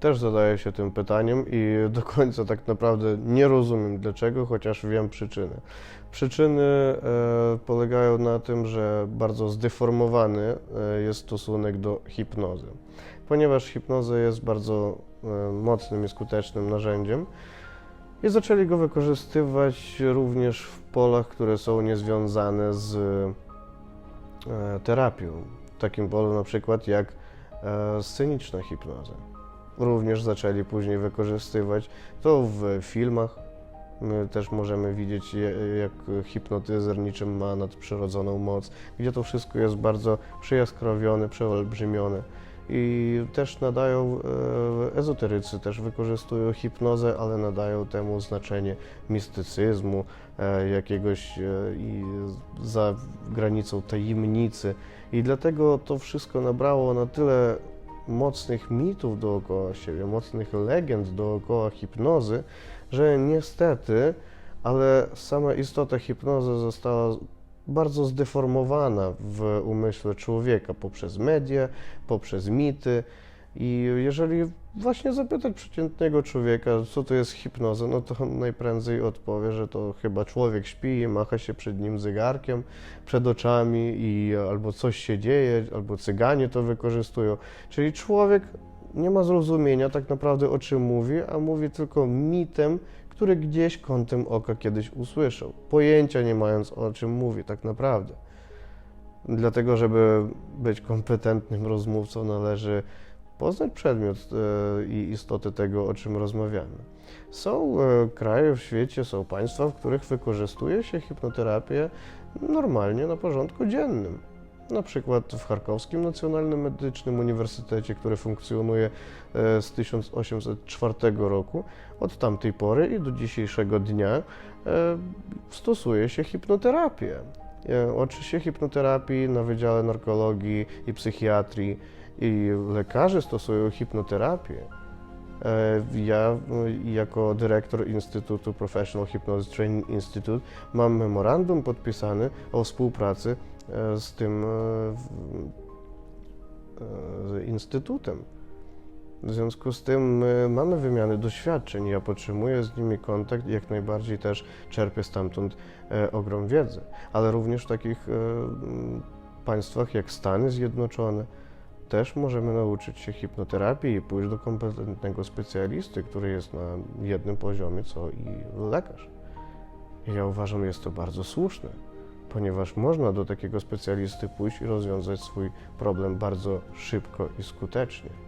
też zadaję się tym pytaniem i do końca tak naprawdę nie rozumiem dlaczego, chociaż wiem przyczyny. Przyczyny e, polegają na tym, że bardzo zdeformowany e, jest stosunek do hipnozy. Ponieważ hipnoza jest bardzo e, mocnym i skutecznym narzędziem, i zaczęli go wykorzystywać również w polach, które są niezwiązane z e, terapią. Takim polu na przykład jak e, sceniczna hipnoza. Również zaczęli później wykorzystywać to w filmach. My też możemy widzieć, jak hipnotyzer niczym ma nadprzyrodzoną moc, gdzie to wszystko jest bardzo przejaskrawione, przeolbrzymione. I też nadają, e, ezoterycy też wykorzystują hipnozę, ale nadają temu znaczenie mistycyzmu, e, jakiegoś e, i za granicą tajemnicy. I dlatego to wszystko nabrało na tyle mocnych mitów dookoła siebie, mocnych legend dookoła hipnozy, że niestety, ale sama istota hipnozy została bardzo zdeformowana w umyśle człowieka poprzez media, poprzez mity. I jeżeli właśnie zapytać przeciętnego człowieka, co to jest hipnoza, no to on najprędzej odpowie, że to chyba człowiek śpi i macha się przed nim zegarkiem, przed oczami i albo coś się dzieje, albo cyganie to wykorzystują. Czyli człowiek nie ma zrozumienia tak naprawdę o czym mówi, a mówi tylko mitem, który gdzieś kątem oka kiedyś usłyszał, pojęcia nie mając o czym mówi tak naprawdę. Dlatego, żeby być kompetentnym rozmówcą, należy poznać przedmiot e, i istotę tego, o czym rozmawiamy. Są e, kraje w świecie, są państwa, w których wykorzystuje się hipnoterapię normalnie na porządku dziennym. Na przykład w Charkowskim Nacjonalnym Medycznym Uniwersytecie, który funkcjonuje e, z 1804 roku. Od tamtej pory i do dzisiejszego dnia stosuje się hipnoterapię. Uczy się hipnoterapii na Wydziale Narkologii i Psychiatrii i lekarze stosują hipnoterapię. E, Ja y, jako dyrektor Instytutu Professional Hypnosis Training Institute mam memorandum podpisany o współpracy e, z tym e, w- e, z instytutem. W związku z tym my mamy wymianę doświadczeń, ja podtrzymuję z nimi kontakt jak najbardziej też czerpię stamtąd e, ogrom wiedzy, ale również w takich e, państwach jak Stany Zjednoczone też możemy nauczyć się hipnoterapii i pójść do kompetentnego specjalisty, który jest na jednym poziomie co i lekarz. Ja uważam, jest to bardzo słuszne, ponieważ można do takiego specjalisty pójść i rozwiązać swój problem bardzo szybko i skutecznie.